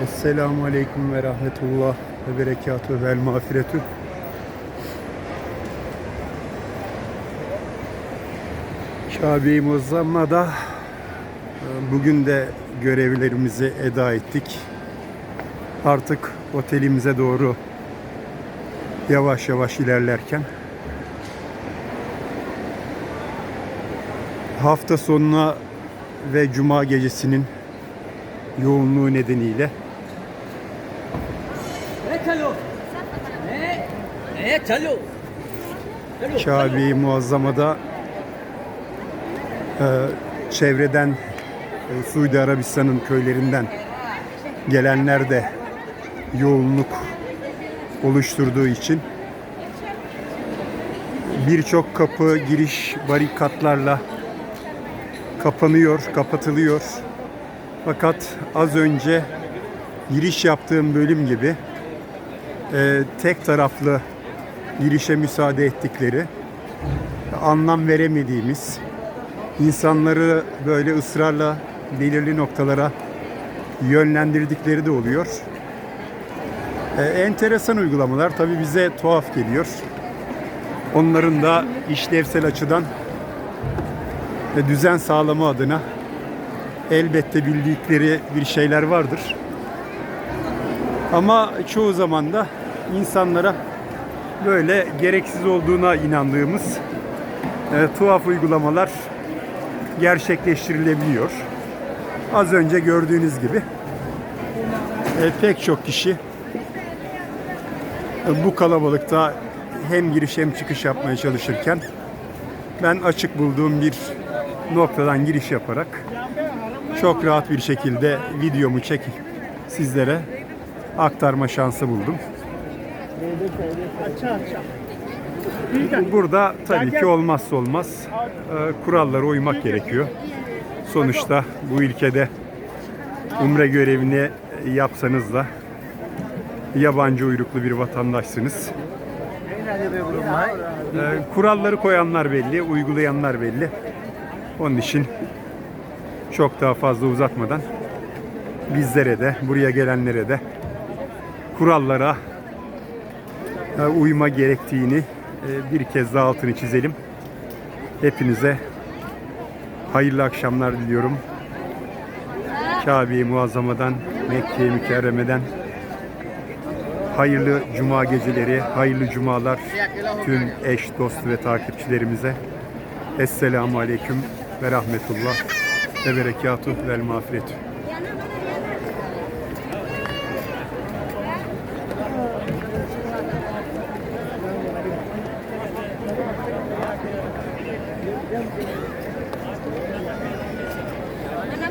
Esselamu Aleyküm ve Rahmetullah ve Berekatuhu vel Mağfiretü. Kabe-i Muazzama'da e, bugün de görevlerimizi eda ettik. Artık otelimize doğru yavaş yavaş ilerlerken hafta sonuna ve cuma gecesinin yoğunluğu nedeniyle चलो ए ए चलो चलो Kabe-i Muazzama'da e, çevreden e, Suudi Arabistan'ın köylerinden gelenler de yoğunluk oluşturduğu için birçok kapı giriş barikatlarla kapanıyor, kapatılıyor. Fakat az önce giriş yaptığım bölüm gibi e, tek taraflı girişe müsaade ettikleri, anlam veremediğimiz, insanları böyle ısrarla belirli noktalara yönlendirdikleri de oluyor. E, enteresan uygulamalar tabii bize tuhaf geliyor. Onların da işlevsel açıdan ve düzen sağlama adına elbette bildikleri bir şeyler vardır. Ama çoğu zaman da insanlara böyle gereksiz olduğuna inandığımız e, tuhaf uygulamalar gerçekleştirilebiliyor. Az önce gördüğünüz gibi e, pek çok kişi e, bu kalabalıkta hem giriş hem çıkış yapmaya çalışırken ben açık bulduğum bir noktadan giriş yaparak çok rahat bir şekilde videomu çekip sizlere aktarma şansı buldum. Burada tabii ki olmazsa olmaz e, kurallara uymak gerekiyor. Sonuçta bu ülkede umre görevini yapsanız da yabancı uyruklu bir vatandaşsınız. E, kuralları koyanlar belli, uygulayanlar belli. Onun için çok daha fazla uzatmadan bizlere de, buraya gelenlere de kurallara uyma gerektiğini e, bir kez daha altını çizelim. Hepinize hayırlı akşamlar diliyorum. Kabe-i Muazzama'dan, Mekke-i Mükerreme'den hayırlı cuma geceleri, hayırlı cumalar tüm eş, dost ve takipçilerimize. Esselamu Aleyküm ve Rahmetullah ve Berekatuh vel Mağfiretü.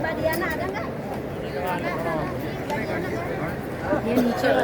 Mbak Diana ada nggak? Dia nyicil?